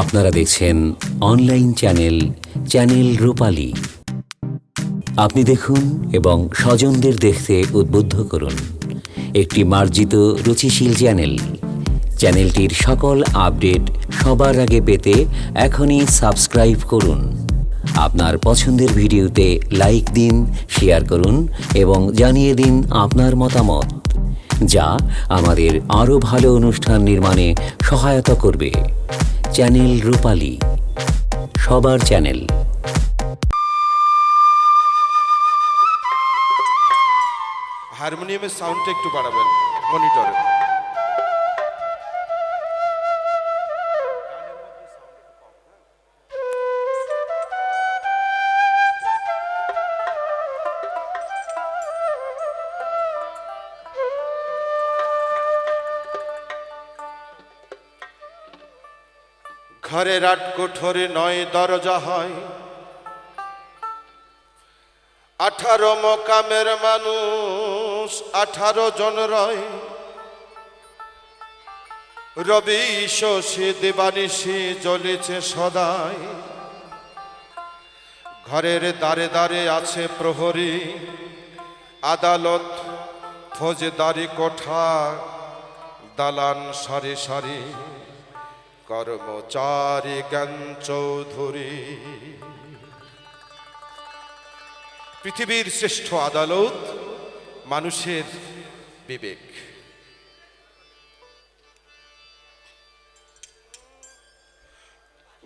আপনারা দেখছেন online channel channel রূপালী। আপনি দেখুন এবং স্বজনদের দেখতে উদ্বুদ্ধ করুন। একটি মার্জিত, রুচিশীল চ্যানেল। চ্যানেলটির সকল আপডেট সবার আগে পেতে এখনই সাবস্ক্রাইব করুন। আপনার পছন্দের ভিডিওতে লাইক দিন, শেয়ার করুন এবং জানিয়ে দিন আপনার মতামত, যা আমাদের আরও ভালো অনুষ্ঠান নির্মাণে সহায়তা করবে। চ্যানেল রূপালী সবার চ্যানেল। হারমোনিয়ামের সাউন্ডটা একটু বাড়াবেন মনিটরে ঘরের আট কোঠরে নয় দরজা হয়। আঠারো মকামের মানুষ, আঠারো জন রয়। রবি শশী দেবানিশি জ্বলেছে সদাই। ঘরের দ্বারে দ্বারে আছে প্রহরী। আদালত, ফৌজদারি কোঠা, দালান সারি সারি। কর্মচারী জ্ঞান চৌধুরী। পৃথিবীর শ্রেষ্ঠ আদালত মানুষের বিবেক।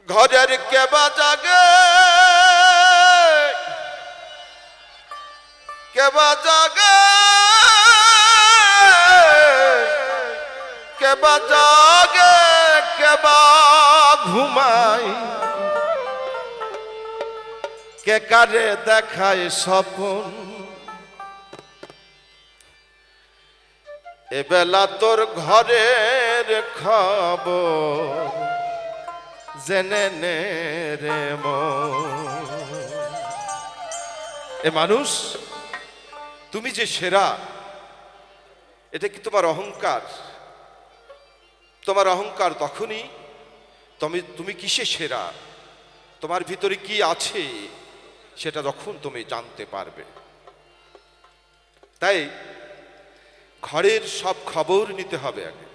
ঘরের কেবা জাগে কেবা জাগে কেবা জাগে। কেবা ঘুমায় কে কারে দেখায় স্বপন? এবেলা তোর ঘরের খবর জেনে নে রে। এ মানুষ, তুমি যে সেরা, এটা কি তোমার অহংকার? তোমার অহংকার তখনই তুমি তুমি কিসে সেরা? তোমার ভিতরে কি আছে সেটা যখন তুমি জানতে পারবে। তাই ঘরের সব খবর নিতে হবে আগে।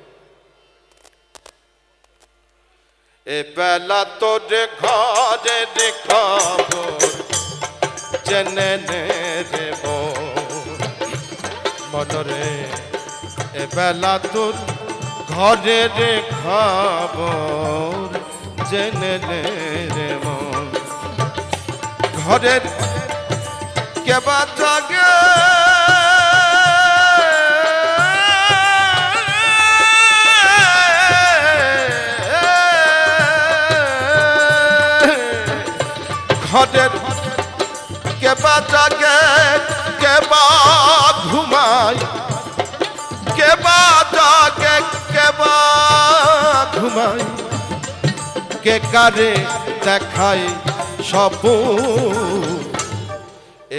এ বেলা তোর ঘরে খবর জেনে রে বেলা তোর ঘরে রে খবর জেনে রে মন। ঘরের কেবা জাগে? ঘরের কেবা জাগে? কেবা ঘুমায়? কেবা জাগে? কেবা ঘুমায় কে কারে দেখায় সব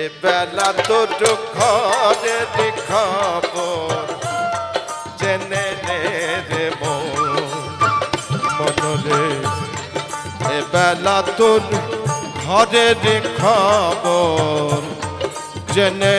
এ বেলা তোর ঘরে দেখাব, জেনে রে মনরে, এ বেলা তোর ঘরে দেখাব, জেনে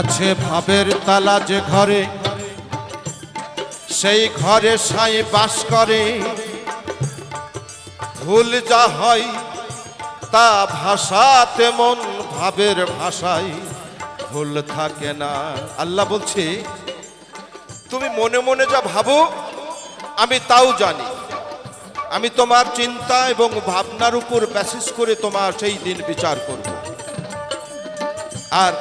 আছে ভাবের তালা যে ঘরে, সেই ঘরে সাই বাস করে। ভুল যা হয় তা ভাষা তেমন ভাবের ভাষায়, ভুল থাকে না। আল্লাহ বলছে, তুমি মনে মনে যা ভাবো, আমি তাও জানি। আমি তোমার চিন্তা এবং ভাবনার উপর ব্যাসিস করে তোমার সেই দিন বিচার করব। আর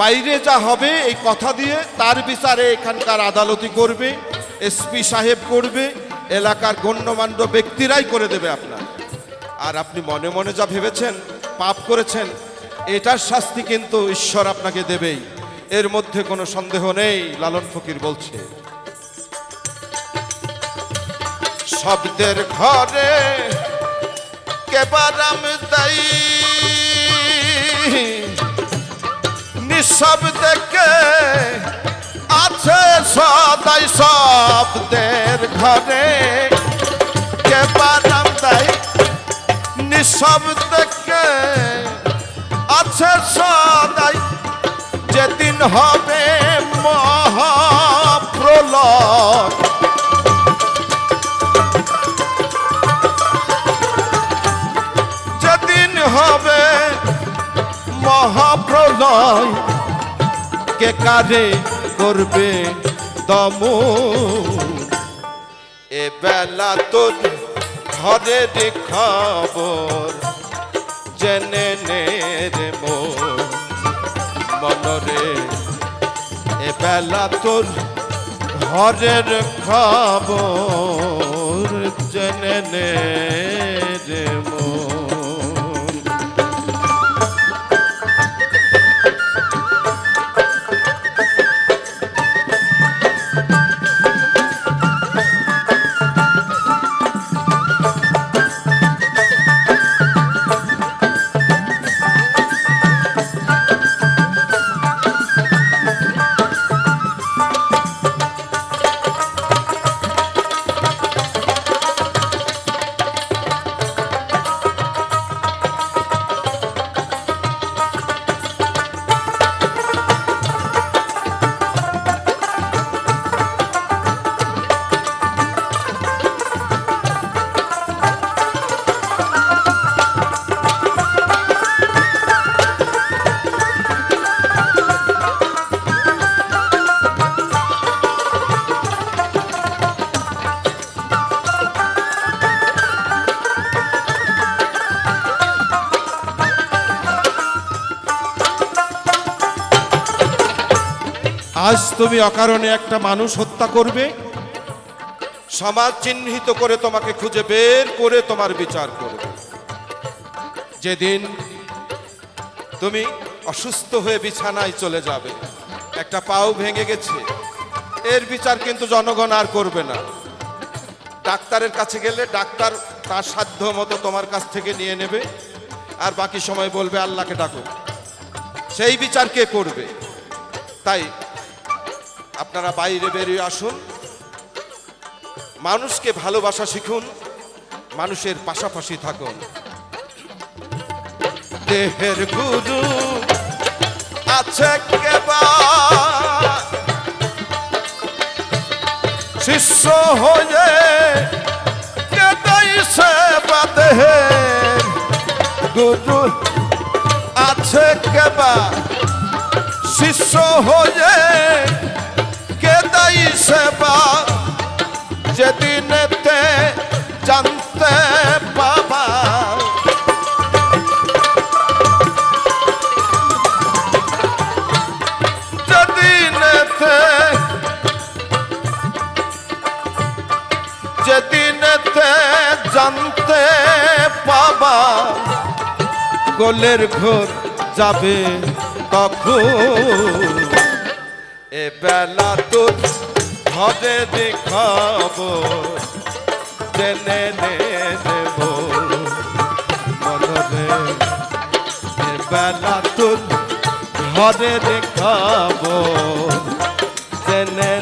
বাইরে যা হবে, এই কথা দিয়ে তার বিচারে এখানকার আদালতি করবে, এসপি সাহেব করবে, এলাকার গণ্যমান্য ব্যক্তিরাই করে দেবে আপনার। আর আপনি মনে মনে যা ভেবেছেন, পাপ করেছেন, এটার শাস্তি কিন্তু ঈশ্বর আপনাকে দেবেই। এর মধ্যে কোনো সন্দেহ নেই, লালন ফকির বলছে। শব্দের ঘরে কেবারাম দাই দেখে আছে সদাই শব্দের ঘরে। কেবারাম দাই নিঃশব্দকে আছে সদাই। যেদিন হবে কারে করবে দম এ বেলা তোর ঘরে খবর, জেনে নে মনরে এ বেলা তোর ঘরের খবর, জেনে নে আজ তুমি অকারণে একটা মানুষ হত্যা করবে। সমাজ চিহ্নিত করে তোমাকে খুঁজে বের করে তোমার বিচার করবে। যেদিন তুমি অসুস্থ হয়ে বিছানায় চলে যাবে, একটা পাও ভেঙে গেছে, এর বিচার কিন্তু জনগণ আর করবে না। ডাক্তারের কাছে গেলে ডাক্তার তার সাধ্য মতো তোমার কাছ থেকে নিয়ে নেবে, আর বাকি সময় বলবে, আল্লাহকে ডাকো। সেই বিচার কে করবে? তাই আপনারা বাইরে বেরিয়ে আসুন। মানুষকে ভালোবাসা শিখুন, মানুষের পাশাপাশি থাকুন। দেহের গুরু আছে শিষ্য হয়ে দেহের গুরু আছে কেবা শিষ্য হয়ে কেদাই সেবা যেদিনেতে জানতে পাবা। যেদিনেতে যেদিনেতে জানতে পাবা গোলের ঘোর যাবে তখন। এ বেলা তোর ঘরে দেখাব, জেনে নে দেব মনরে এ বেলা তোর ঘরে দেখাব, জেনে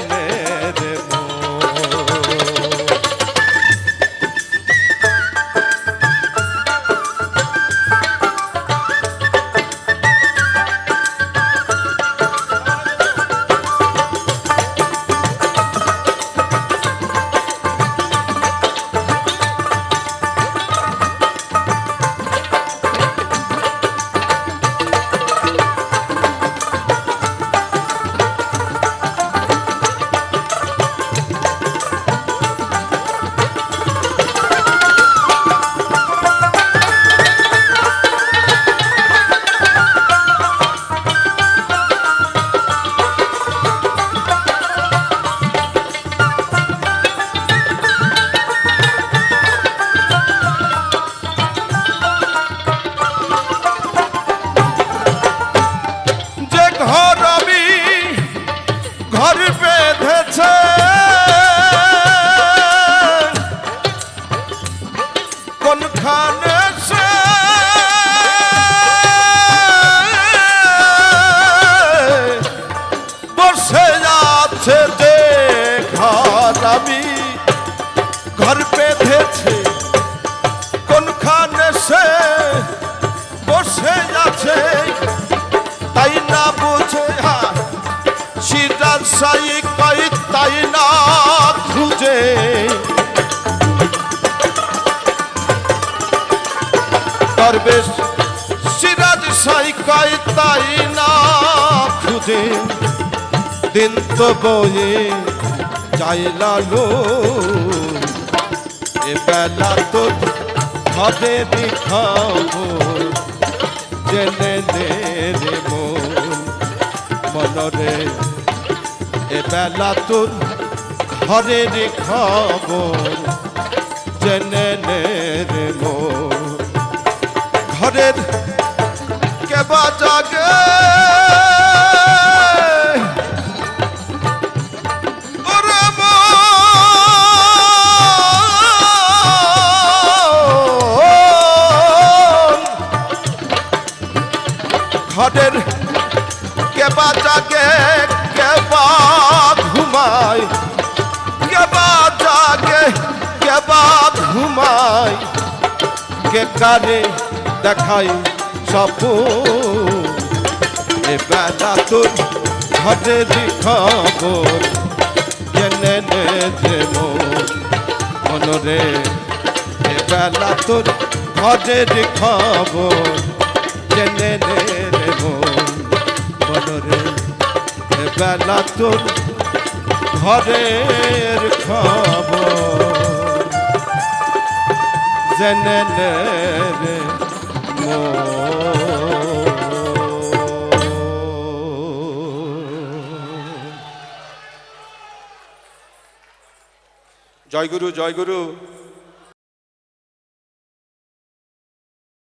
ঘর বেঁধেছে। খুঁজে দিন তো বয়ে যাই লালো। এ বেলা তো হবে দেখাবো জেনে নে রে মন, মনরে। এ বেলা তোর ঘরে দেখাবো জেনে নে রে ঘরের কেবা জাগে কে কারে দেখাই সপ এ বেলা তোর ঘরে খবর জেনে নে মন? মনরে এ বেলা তোর ঘরে খবর জেনে নে মনরে এ বেলা তোর ঘরের খবর জেনে নে রে জয় গুরু জয় গুরু।